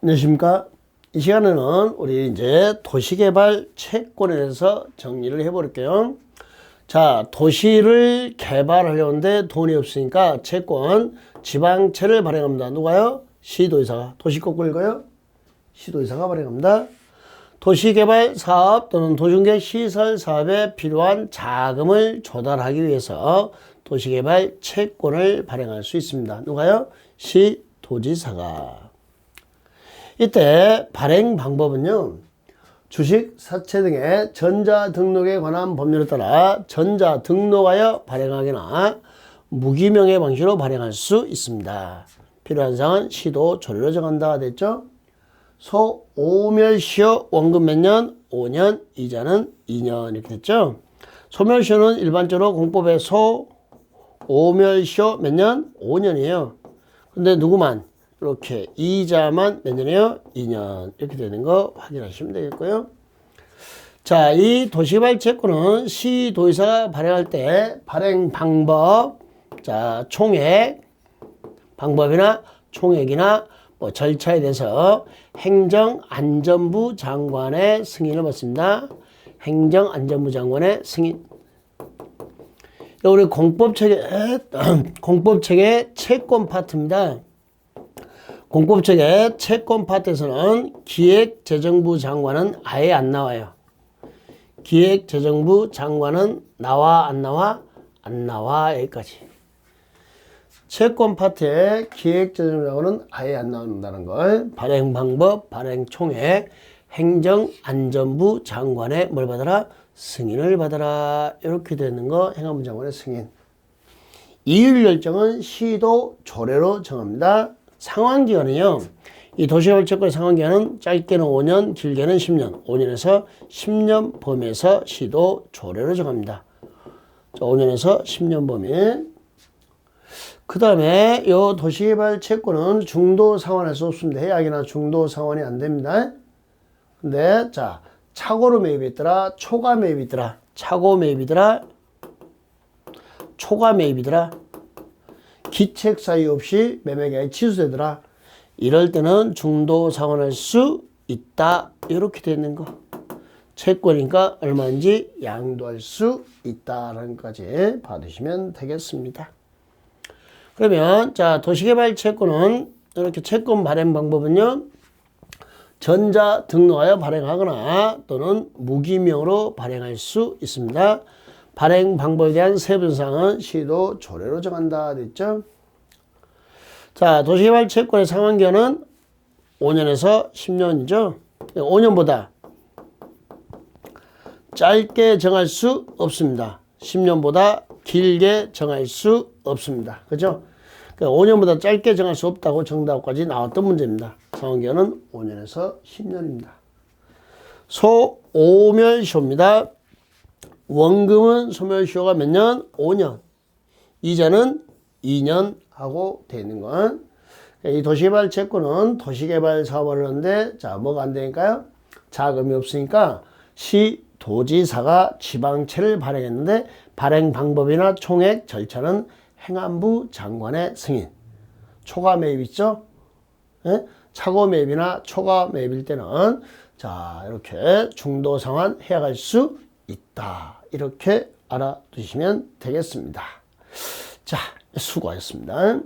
안녕하십니까. 이 시간에는 우리 이제 도시개발 채권에 대해서 정리를 해볼게요. 자, 도시를 개발하려는데 돈이 없으니까 채권, 지방채를 발행합니다. 누가요? 시도의사가. 도시꼭 읽어요? 시도의사가 발행합니다. 도시개발 사업 또는 도중개 시설 사업에 필요한 자금을 조달하기 위해서 도시개발 채권을 발행할 수 있습니다. 누가요? 시도지사가. 이때 발행 방법은요. 주식, 사채 등의 전자 등록에 관한 법률에 따라 전자 등록하여 발행하거나 무기명의 방식으로 발행할 수 있습니다. 필요한 사항은 시도 조례로 정한다 됐죠? 소 오멸시효 원금 몇 년? 5년, 이자는 2년 이렇게 됐죠? 소멸시효는 일반적으로 공법에 소 오멸시효 몇 년? 5년이에요. 근데 누구만? 이렇게 이자만 몇 년이에요? 2년 이렇게 되는 거 확인하시면 되겠고요. 자, 이 도시개발 채권은 시도의사가 발행할 때 발행 방법, 자, 총액, 방법이나 총액이나 뭐 절차에 대해서 행정안전부 장관의 승인을 받습니다. 행정안전부 장관의 승인. 우리 공법책의 공법책의 채권 파트입니다. 공법책의 채권 파트에서는 기획재정부 장관은 아예 안 나와요. 기획재정부 장관은 나와 안 나와 안 나와 여기까지. 채권 파트에 기획재정부 장관은 아예 안 나온다는 걸 발행 방법, 발행 총액, 행정안전부 장관의 뭘 받아라 승인을 받아라 이렇게 되는 거 행안부 장관의 승인. 이율 결정은 시도 조례로 정합니다. 상환기간은요. 이 도시개발채권의 상환기간은 짧게는 5년, 길게는 10년. 5년에서 10년 범위에서 시도 조례로 정합니다. 자, 5년에서 10년 범위. 그 다음에 이 도시개발 채권은 중도 상환할 수 없습니다. 해약이나 중도 상환이 안 됩니다. 근데 자 차고로 매입했더라, 초과 매입이더라, 차고 매입이더라, 초과 매입이더라. 기책 사유 없이 매매가 취소되더라. 이럴 때는 중도 상환할 수 있다. 이렇게 되는 거. 채권이니까 얼마인지 양도할 수 있다라는 것까지 받으시면 되겠습니다. 그러면 자 도시개발 채권은 이렇게 채권 발행 방법은요. 전자 등록하여 발행하거나 또는 무기명으로 발행할 수 있습니다. 발행 방법에 대한 세분 사항은 시도 조례로 정한다 됐죠? 자, 도시개발 채권의 상환기간은 5년에서 10년이죠. 5년보다 짧게 정할 수 없습니다. 10년보다 길게 정할 수 없습니다. 그죠? 5년보다 짧게 정할 수 없다고 정답까지 나왔던 문제입니다. 상환기간은 5년에서 10년입니다. 소오멸시효입니다. 원금은 소멸시효가 몇 년? 5년. 이자는 2년 하고 되어 있는 건. 이 도시개발 채권은 도시개발 사업을 하는데, 자, 뭐가 안 되니까요? 자금이 없으니까 시, 도지사가 지방채를 발행했는데, 발행 방법이나 총액 절차는 행안부 장관의 승인. 초과 매입 있죠? 예? 차고 매입이나 초과 매입일 때는, 자, 이렇게 중도 상환 해약할 수 있다. 이렇게 알아두시면 되겠습니다. 자, 수고하셨습니다.